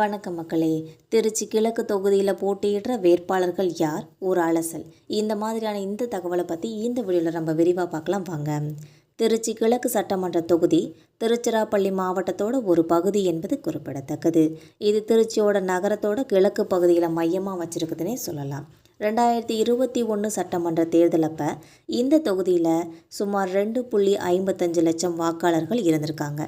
வணக்கம் மக்களே. திருச்சி கிழக்கு தொகுதியில் போட்டியிடுற வேட்பாளர்கள் யார்? ஒரு அலசல். இந்த மாதிரியான இந்த தகவலை பற்றி இந்த வீடியோவில் நம்ம விரிவாக பார்க்கலாம். வாங்க. திருச்சி கிழக்கு சட்டமன்ற தொகுதி திருச்சிராப்பள்ளி மாவட்டத்தோட ஒரு பகுதி என்பது குறிப்பிடத்தக்கது. இது திருச்சியோட நகரத்தோட கிழக்கு பகுதியில் மையமாக வச்சிருக்குதுன்னே சொல்லலாம். ரெண்டாயிரத்தி இருபத்தி ஒன்று சட்டமன்ற தேர்தலப்ப இந்த தொகுதியில் சுமார் ரெண்டு புள்ளி ஐம்பத்தஞ்சு லட்சம் வாக்காளர்கள் இருந்திருக்காங்க.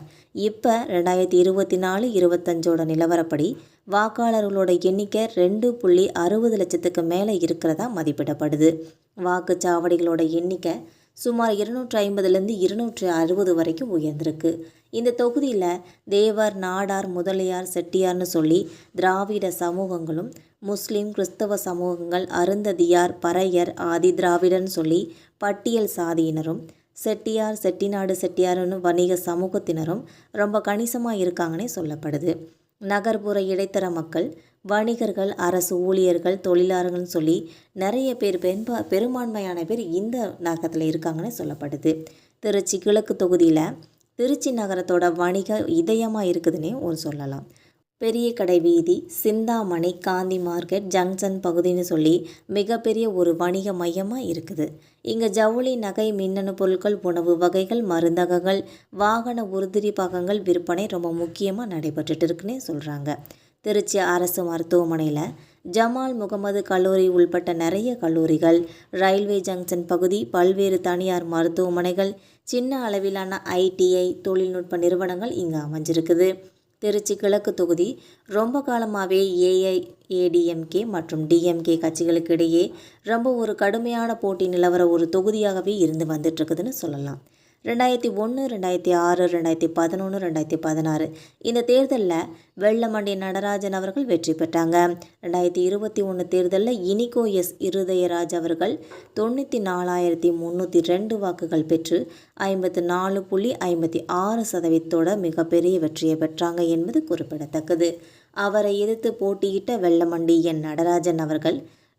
இப்போ ரெண்டாயிரத்தி இருபத்தி நாலு இருபத்தஞ்சோட நிலவரப்படி வாக்காளர்களோட எண்ணிக்கை ரெண்டு புள்ளி அறுபது லட்சத்துக்கு மேலே இருக்கிறதா மதிப்பிடப்படுது. வாக்குச்சாவடிகளோட எண்ணிக்கை சுமார் இருநூற்றி ஐம்பதுலேருந்து இருநூற்றி அறுபது வரைக்கும் உயர்ந்திருக்கு. இந்த தொகுதியில் தேவர் நாடார் முதலியார் செட்டியார்னு சொல்லி திராவிட சமூகங்களும் முஸ்லீம் கிறிஸ்தவ சமூகங்கள் அருந்ததியார் பறையர் ஆதி திராவிடன் சொல்லி பட்டியல் சாதியினரும் செட்டியார் செட்டிநாடு செட்டியார்னு வணிக சமூகத்தினரும் ரொம்ப கணிசமாக இருக்காங்கன்னே சொல்லப்படுது. நகர்ப்புற இடைத்தர மக்கள் வணிகர்கள் அரசு ஊழியர்கள் தொழிலாளர்கள்னு சொல்லி நிறைய பேர் பெண்பா பெரும்பான்மையான பேர் இந்த நகரத்தில் இருக்காங்கன்னு சொல்லப்படுது. திருச்சி கிழக்கு தொகுதியில் திருச்சி நகரத்தோட வணிக இதயமாக இருக்குதுன்னே ஒரு சொல்லலாம். பெரிய கடை வீதி சிந்தாமணி காந்தி மார்க்கெட் ஜங்ஷன் பகுதின்னு சொல்லி மிகப்பெரிய ஒரு வணிக மையமாக இருக்குது. இங்கே ஜவுளி நகை மின்னணு பொருட்கள் உணவு வகைகள் மருந்தகங்கள் வாகன உறுதிரி பாகங்கள் விற்பனை ரொம்ப முக்கியமாக நடைபெற்றுட்டு இருக்குன்னே சொல்கிறாங்க திருச்சி அரசு மருத்துவமனையில் ஜமால் முகமது கல்லூரி உள்பட்ட நிறைய கல்லூரிகள் ரயில்வே ஜங்ஷன் பகுதி பல்வேறு தனியார் மருத்துவமனைகள் சின்ன அளவிலான ஐடிஐ தொழில்நுட்ப நிறுவனங்கள் இங்கே அமைஞ்சிருக்குது. திருச்சி கிழக்கு தொகுதி ரொம்ப காலமாகவே ஏஐ ஏடிஎம்கே மற்றும் டிஎம்கே கட்சிகளுக்கு இடையே ரொம்ப ஒரு கடுமையான போட்டி நிலவர ஒரு தொகுதியாகவே இருந்து வந்துட்டுருக்குதுன்னு சொல்லலாம். ரெண்டாயிரத்தி ஒன்று ரெண்டாயிரத்தி ஆறு ரெண்டாயிரத்தி பதினொன்று ரெண்டாயிரத்தி பதினாறு. இந்த தேர்தலில் வெள்ளமண்டி நடராஜன் அவர்கள் வெற்றி பெற்றாங்க. ரெண்டாயிரத்தி இருபத்தி ஒன்று தேர்தலில் இனிகோ எஸ் இருதயராஜ் அவர்கள் தொண்ணூற்றி நாலாயிரத்தி முந்நூற்றி ரெண்டு வாக்குகள் பெற்று ஐம்பத்து நாலு புள்ளி ஐம்பத்தி ஆறு சதவீதத்தோட மிகப்பெரிய வெற்றியை பெற்றாங்க என்பது குறிப்பிடத்தக்கது. அவரை எதிர்த்து போட்டியிட்ட வெள்ளமண்டி என் நடராஜன் அவர்கள்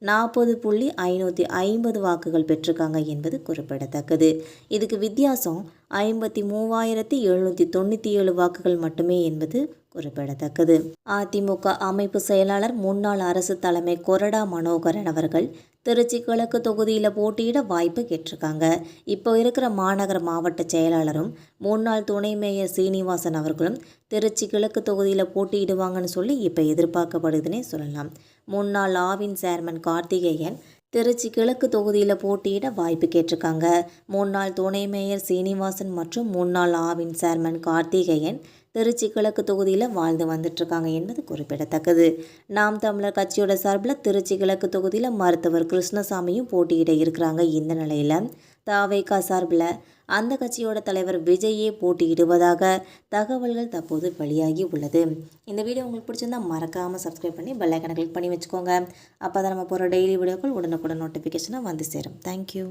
நாற்பது புள்ளி ஐநூற்றி ஐம்பது வாக்குகள் பெற்றிருக்காங்க என்பது குறிப்பிடத்தக்கது. இதுக்கு வித்தியாசம் ஐம்பத்தி மூவாயிரத்தி எழுநூற்றி தொண்ணூற்றி ஏழு வாக்குகள் மட்டுமே என்பது குறிப்பிடத்தக்கது. அதிமுக அமைப்பு செயலாளர் முன்னாள் அரசு தலைமை கொரடா மனோகரன் அவர்கள் திருச்சி கிழக்கு தொகுதியில் போட்டியிட வாய்ப்பு கேட்டிருக்காங்க. இப்போ இருக்கிற மாநகர மாவட்ட செயலாளரும் முன்னாள் துணை மேயர் சீனிவாசன் அவர்களும் திருச்சி கிழக்கு தொகுதியில் போட்டியிடுவாங்கன்னு சொல்லி இப்போ எதிர்பார்க்கப்படுதுன்னே சொல்லலாம். முன்னாள் ஆவின் சேர்மன் கார்த்திகேயன் திருச்சி கிழக்கு தொகுதியில் போட்டியிட வாய்ப்பு கேட்டிருக்காங்க. முன்னாள் துணை மேயர் சீனிவாசன் மற்றும் முன்னாள் ஆவின் சேர்மன் கார்த்திகேயன் திருச்சி கிழக்கு தொகுதியில் வாழ்ந்து வந்துட்டுருக்காங்க என்பது குறிப்பிடத்தக்கது. நாம் தமிழர் கட்சியோட சார்பில் திருச்சி கிழக்கு தொகுதியில் மருத்துவர் கிருஷ்ணசாமியும் போட்டியிட இருக்கிறாங்க இந்த நிலையில். தாவேகா சார்பில் அந்த கட்சியோட தலைவர் விஜயே போட்டியிடுவதாக தகவல்கள் தற்போது வெளியாகி உள்ளது. இந்த வீடியோ உங்களுக்கு பிடிச்சிருந்தா மறக்காமல் சப்ஸ்கிரைப் பண்ணி பெல்லைக்கனை கிளிக் பண்ணி வச்சுக்கோங்க. அப்போ தான் நம்ம போகிற டெய்லி வீடியோக்கள் உடனுக்குடன் நோட்டிஃபிகேஷனாக வந்து சேரும். தேங்க்யூ